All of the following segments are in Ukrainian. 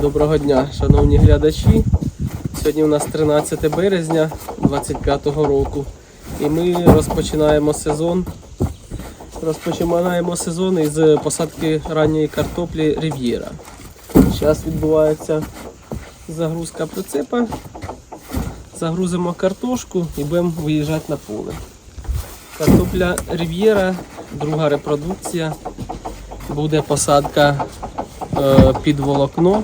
Доброго дня, шановні глядачі. Сьогодні у нас 13 березня 2025 року. І ми розпочинаємо сезон. Розпочинаємо сезон із посадки ранньої картоплі Рів'єра. Зараз відбувається загрузка прицепа. Загрузимо картошку і будемо виїжджати на поле. Картопля Рів'єра, друга репродукція. Буде посадка е, під волокно.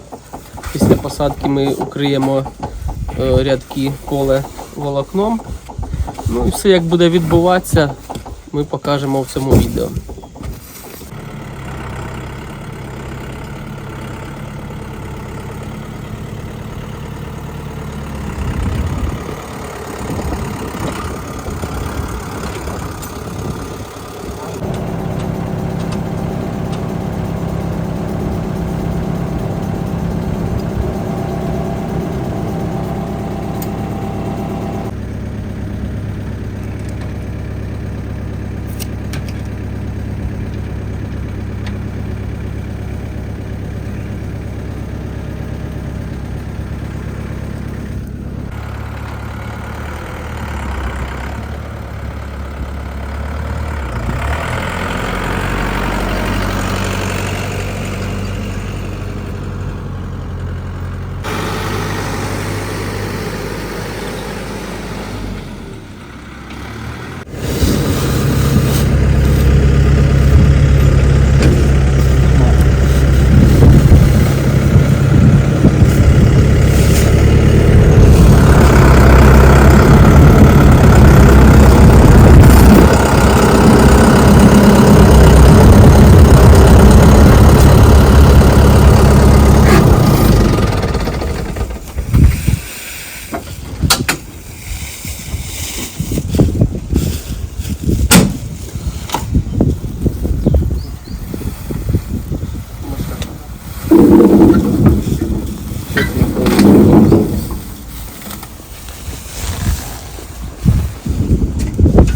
Після посадки ми укриємо е, рядки коле волокном. Ну і все як буде відбуватися, ми покажемо в цьому відео.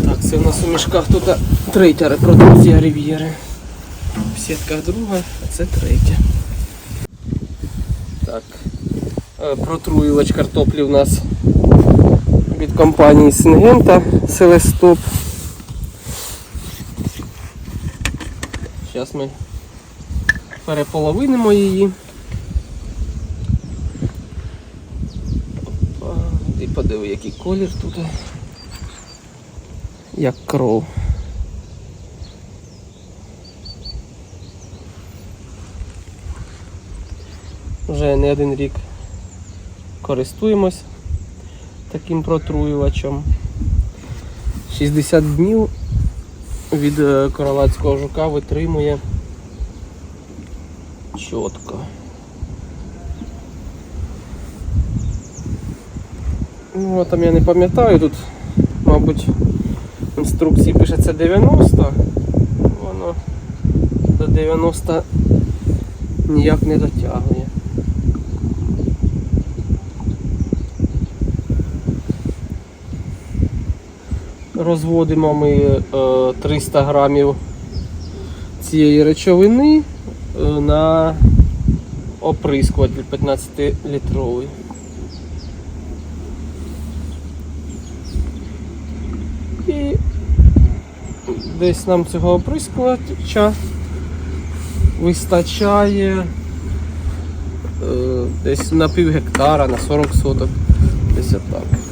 Так, мішках тут третя репродукція рів'єри. В сітках друга, а це третя. Так. е, Протруювач картоплі у нас від компанії Сингента Селестоп. Зараз ми переполовинимо її. І подиви, який колір тут. Як кров. Вже не один рік користуємось таким протруювачем. 60 днів від е, королацького жука витримує чітко. Ну, а там я не пам'ятаю, тут, мабуть, інструкції пишеться 90, воно до 90 ніяк не дотягує. Розводимо ми е, 300 грамів цієї речовини е, на оприскуватель 15-літровий. І десь нам цього оприскувача вистачає е, десь на пів гектара, на 40 соток. Десь отак.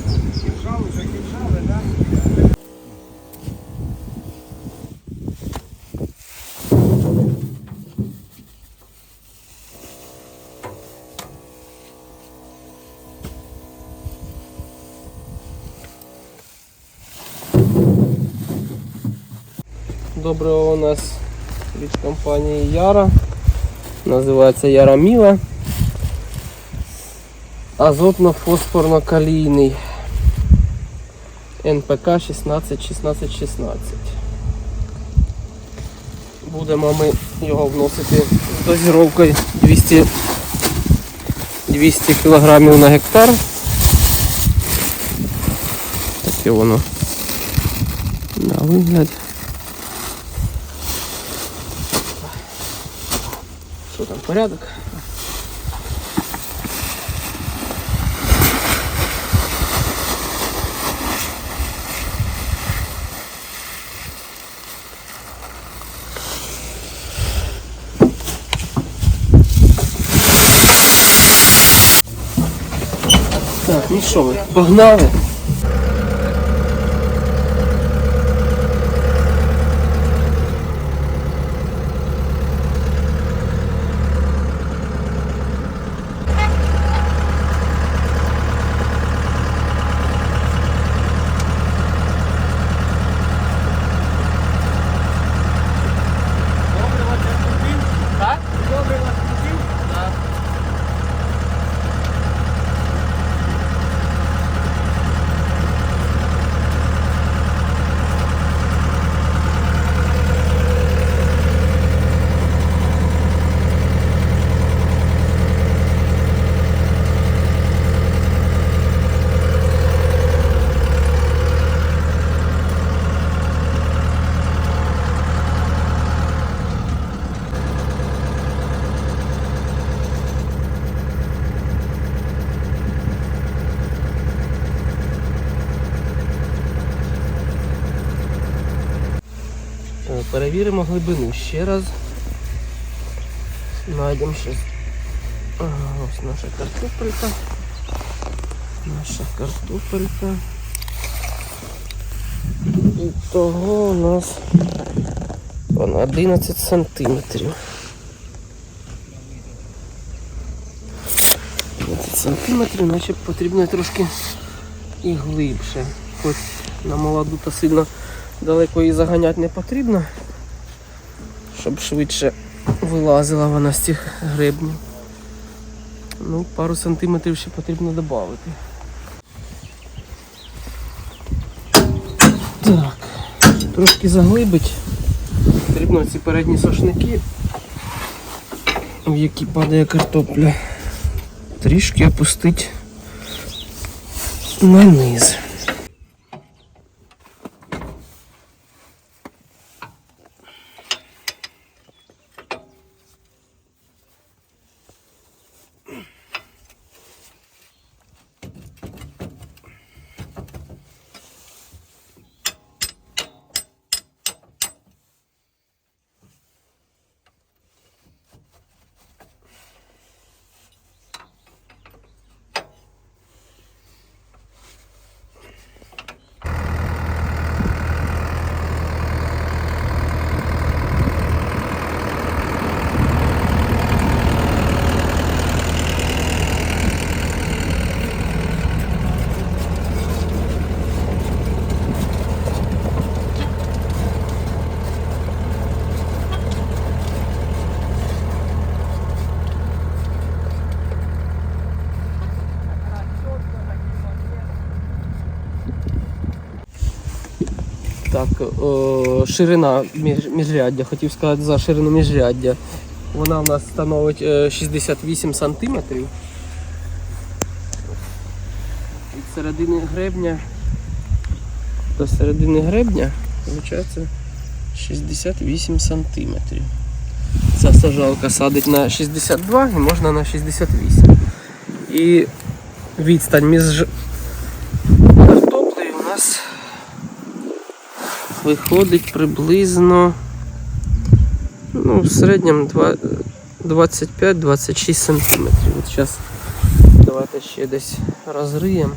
Доброго у нас від компанії Яра. Називається Яра Міла. Азотно-фосфорно-калійний НПК 16 16 16. Будемо ми його вносити з дозіровкою 200 200 кг на гектар. Таке воно на вигляд. порядок. Так, ну що ви, погнали? Перевіримо глибину ще раз. Знайдемо щось. Ось наша картопелька. Наша картопелька. І того у нас 11 сантиметрів. 11 сантиметрів, наче потрібно трошки і глибше. Хоч на молоду та сильно далеко її заганяти не потрібно, щоб швидше вилазила вона з цих гребнів. Ну, пару сантиметрів ще потрібно додати. Так, трошки заглибить. Потрібно ці передні сошники, в які падає картопля, трішки опустити на низ. Так, о, ширина між, міжряддя, хотів сказати за ширину міжряддя. Вона в нас становить е, 68 сантиметрів. Від середини гребня до середини гребня виходить 68 сантиметрів. Ця сажалка садить на 62 і можна на 68. І відстань між картоплею у нас виходить приблизно ну, в середньому 25-26 сантиметрів. От зараз давайте ще десь розриємо.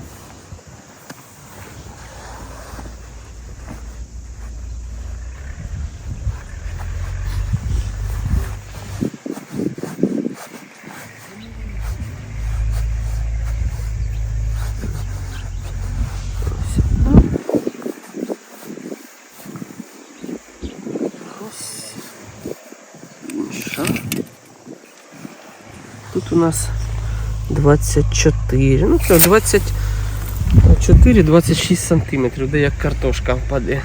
Нас 24. Ну це 24-26 сантиметрів, де як картошка впаде.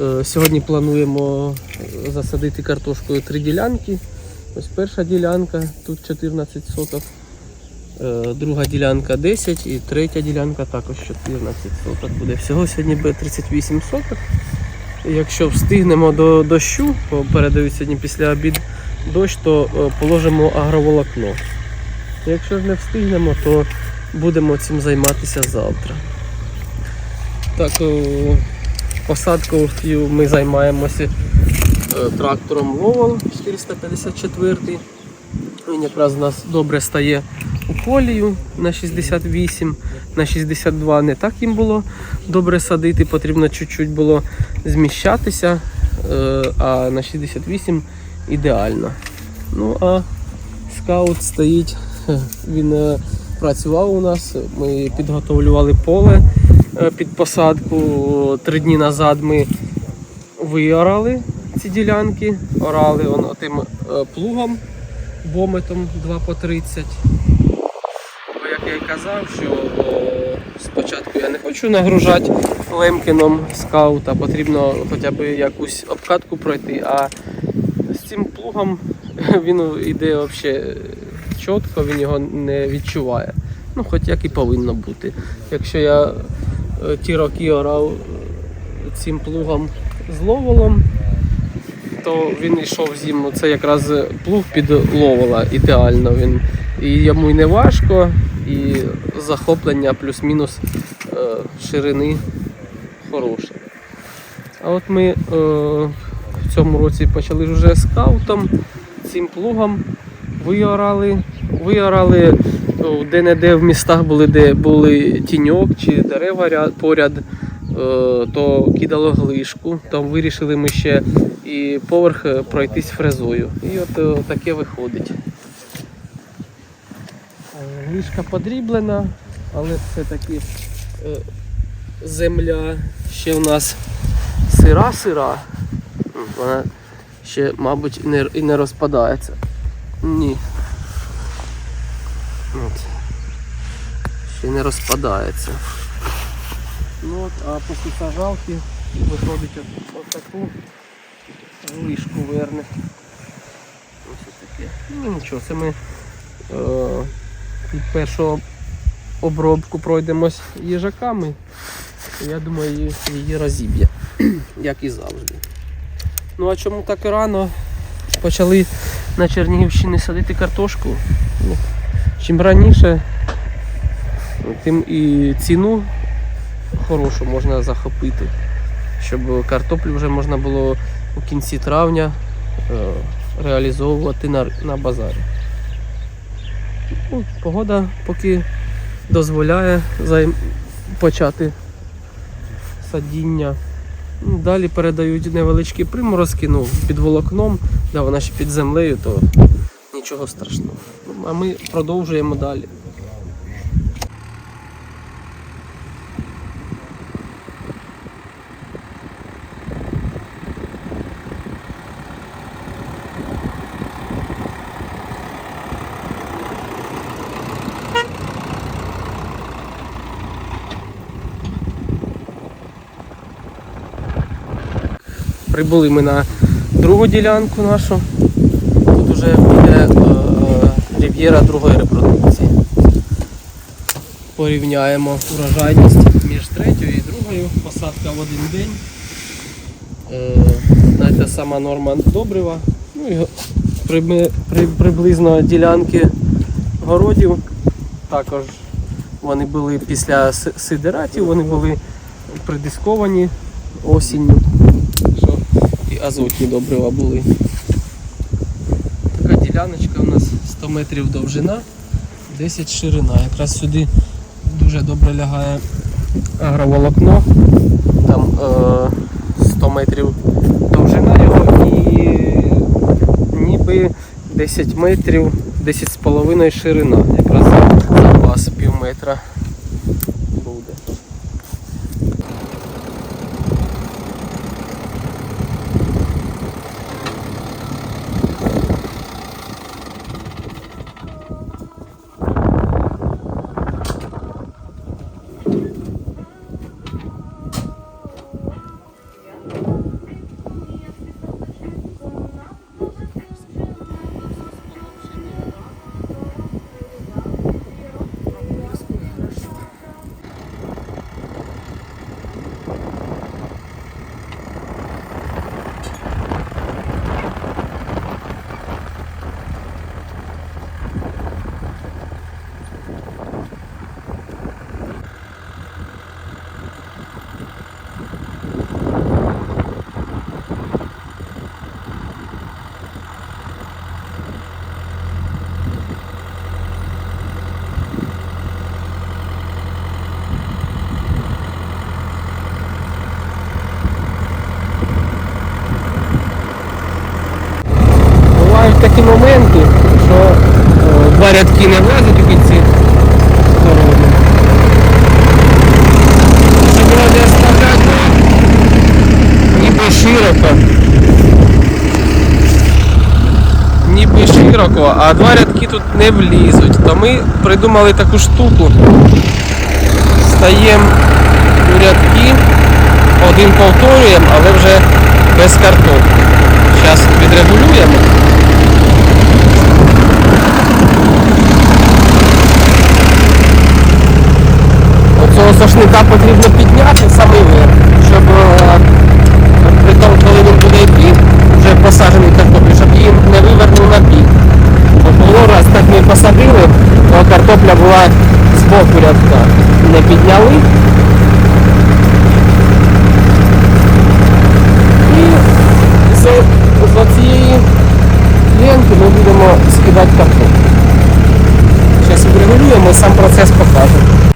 Е, Сьогодні плануємо засадити картошкою три ділянки. Ось перша ділянка, тут 14 соток. Е, Друга ділянка 10 і третя ділянка також 14 соток буде. Всього сьогодні буде 38 соток. Якщо встигнемо до дощу, бо сьогодні після обід дощ, то е, положимо агроволокно. Якщо ж не встигнемо, то будемо цим займатися завтра. Так, е, посадкою ми займаємося е, трактором Ловол 454. Він якраз у нас добре стає у колію на 68, на 62 не так їм було добре садити, потрібно чуть-чуть було зміщатися, а на 68 ідеально. Ну а скаут стоїть, він е, працював у нас, ми підготовлювали поле е, під посадку. Три дні назад ми виорали ці ділянки, орали он тим е, плугом бометом 2 по 30. Як я і казав, що спочатку я не хочу нагружати лемкіном скаута, потрібно хоча б якусь обкатку пройти, а цим плугом він йде взагалі чітко, він його не відчуває. Ну, хоч як і повинно бути. Якщо я е, ті роки орав е, цим плугом з ловолом, то він йшов зиму. Це якраз плуг під ловола ідеально. Він і йому й не важко, і захоплення плюс-мінус е, ширини хороше. А от ми е, цьому році почали вже скаутом, цим плугом виорали, виорали де-не-де в містах були, де були тіньок чи дерева поряд, е, то кидало глишку. Там вирішили ми ще і поверх е, пройтись фрезою. І от е, таке виходить. Глишка подріблена, але все-таки земля ще у нас сира-сира. Вона ще, мабуть, і не, і не розпадається. Ні. От. Ще не розпадається. Ну от, а після сажалки виходить от, таку глишку верне. Ось таке. Ну нічого, це ми е, під першу обробку пройдемось їжаками. Я думаю, її розіб'є, як і завжди. Ну а чому так рано почали на Чернігівщині садити картошку? Ну, чим раніше, тим і ціну хорошу можна захопити, щоб картоплю вже можна було у кінці травня е, реалізовувати на, на базарі. Ну, погода поки дозволяє займ... почати садіння. Далі передають невеличкі приморозки, ну, під волокном, да, вона ще під землею, то нічого страшного. Ну, а ми продовжуємо далі. Прибули ми на другу ділянку нашу. Тут вже йде е, рів'єра другої репродукції. Порівняємо урожайність між третьою і другою. Посадка в один день. Е, знаєте, сама норма добрива. Ну і при, при, приблизно ділянки городів. Також вони були після сидератів, вони були придисковані осінню азотні добрива були. Така діляночка у нас 100 метрів довжина, 10 ширина. Якраз сюди дуже добре лягає агроволокно. Там е, 100 метрів довжина його і ніби 10 метрів, 10,5 ширина. Якраз запас пів метра буде. Рядки не влазять у кінці дороги. Щоб вроді оставляти ніби широко. Ніби широко, а два рядки тут не влізуть. То ми придумали таку штуку. Стаємо у рядки, один повторюємо, але вже без картоплі. Зараз відрегулюємо. Оцього сошника потрібно підняти в самий верх, щоб е, при тому, коли він буде йти, вже посаджений картоплі, щоб її не вивернув на бік. Бо було раз так ми посадили, то картопля була з боку рядка. Не підняли. І з, з цієї ленти ми будемо скидати картоплю. Зараз відрегулюємо і сам процес покажемо.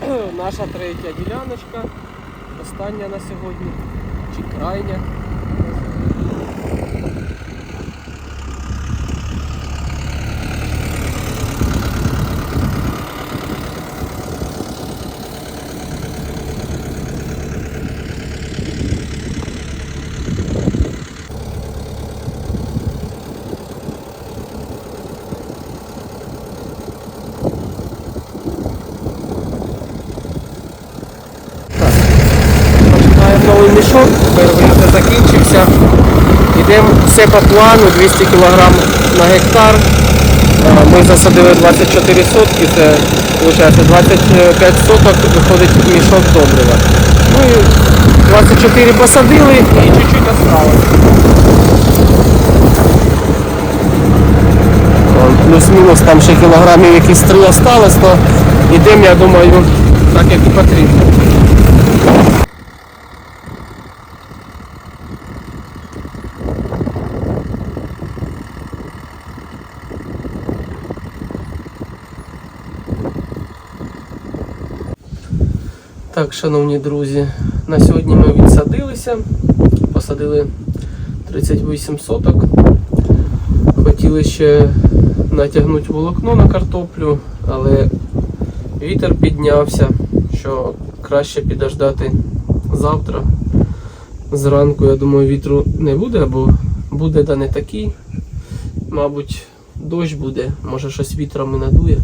Це наша третя діляночка, остання на сьогодні, чи крайня. Починаємо новий мішок, перший вже закінчився. Йдемо все по плану, 200 кг на гектар. Е, Ми засадили 24 сотки, це виходить 25 соток виходить мішок добрива. Ну і 24 посадили і чуть-чуть осталось. Плюс-мінус там ще кілограмів якісь 3 осталось, то йдемо, я думаю, так як і потрібно. Так, шановні друзі, на сьогодні ми відсадилися, посадили 38 соток. Хотіли ще натягнути волокно на картоплю, але вітер піднявся, що краще підождати завтра. Зранку, я думаю, вітру не буде, або буде, да не такий. Мабуть, дощ буде, може щось вітром і надує.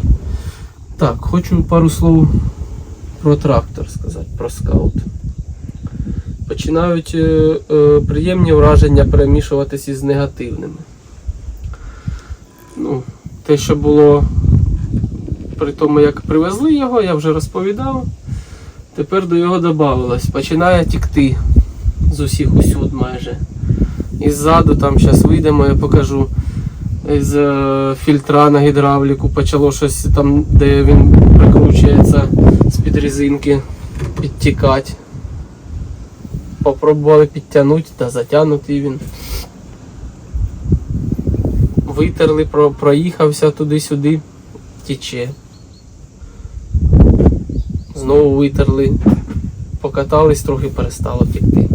Так, хочу пару слов про трактор сказати, про скаут. Починають е, е, приємні враження перемішуватися із негативними. Ну, те, що було при тому, як привезли його, я вже розповідав. Тепер до його додавалось. Починає тікти з усіх усюд майже. І ззаду там зараз вийдемо, я покажу. З е, фільтра на гідравліку почало щось там, де він прикручується з-під резинки підтікати. Попробували підтягнути, та затягнутий він. Витерли, про, проїхався туди-сюди, тече. Знову витерли, покатались, трохи перестало текти.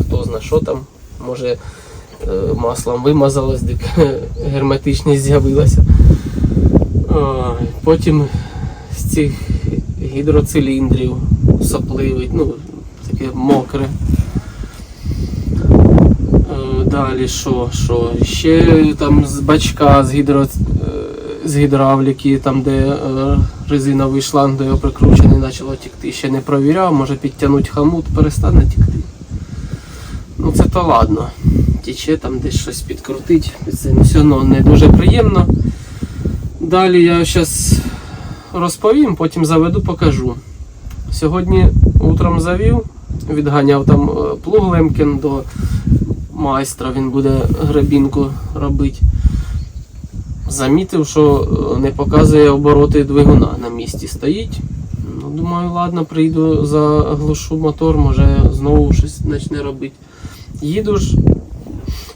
Хто зна, що там, може е, маслом вимазалось, дик герметичність з'явилася. Потім з цих гідроциліндрів сопливить, ну, таке мокре. Е, Далі що, що? Ще там з бачка з, гідро, е, з гідравліки, там де е, резиновий шланг до його прикручений, почало тікти. Ще не провіряв, може підтягнути хамут, перестане тікти. Ну це то ладно. Тіче там десь щось підкрутить. Це все одно не дуже приємно. Далі я зараз розповім, потім заведу, покажу. Сьогодні утром завів, відганяв там е, плуг Лемкін до майстра, він буде гребінку робити. Замітив, що е, не показує обороти двигуна на місці стоїть. Ну, думаю, ладно, прийду заглушу мотор, може знову щось почне робити. Їду ж,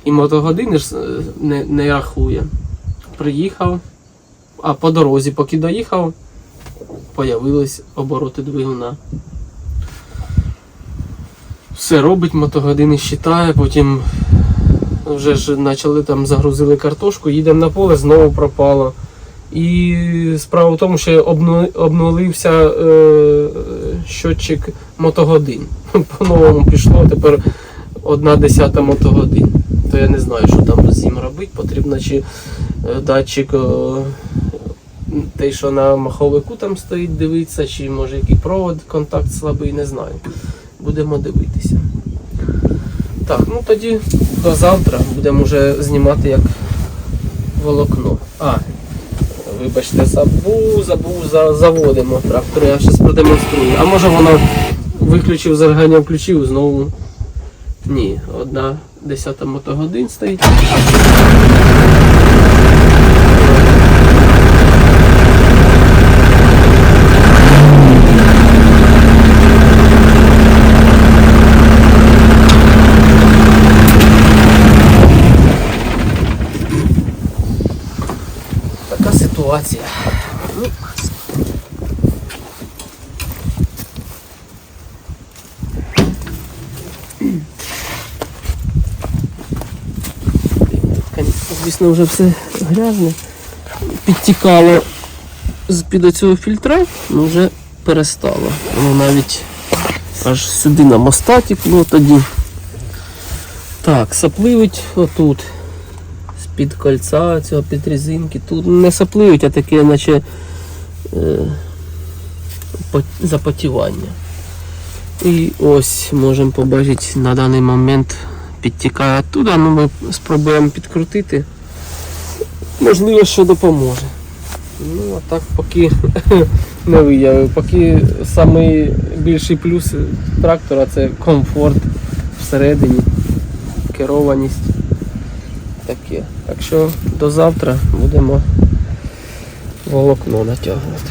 і мотогодини ж е, не, не рахує. Приїхав, а по дорозі, поки доїхав, появились обороти двигуна. Все робить, мотогодини считає, потім вже ж почали там загрузили картошку, їдемо на поле, знову пропало. І справа в тому, що обнулився е, щотчик мотогодин. По-новому пішло, тепер одна десята мотогодин. То я не знаю, що там з ним робити. Потрібно чи е, датчик е, той, що на маховику там стоїть, дивитися, чи може який провод, контакт слабий, не знаю. Будемо дивитися. Так, ну тоді до завтра будемо вже знімати як волокно. А, вибачте, забув, забув, заводимо трактор, я зараз продемонструю. А може воно виключив зажигання, включив знову. Ні, одна десята мотогодин стоїть. Така ситуація. Ну, Звісно, вже все грязне. Підтікало з-під оцього фільтра, ну вже перестало. Воно навіть аж сюди на моста тікло тоді. Так, сапливить отут з-під кольця, цього під резинки. Тут не сапливить, а таке, наче е, по- запотівання. І ось можемо побачити на даний момент підтікає оттуда, ну ми спробуємо підкрутити. Можливо, що допоможе. Ну, а так поки не виявив. Поки найбільший плюс трактора це комфорт всередині, керованість. Таке. Так що до завтра будемо волокно натягувати.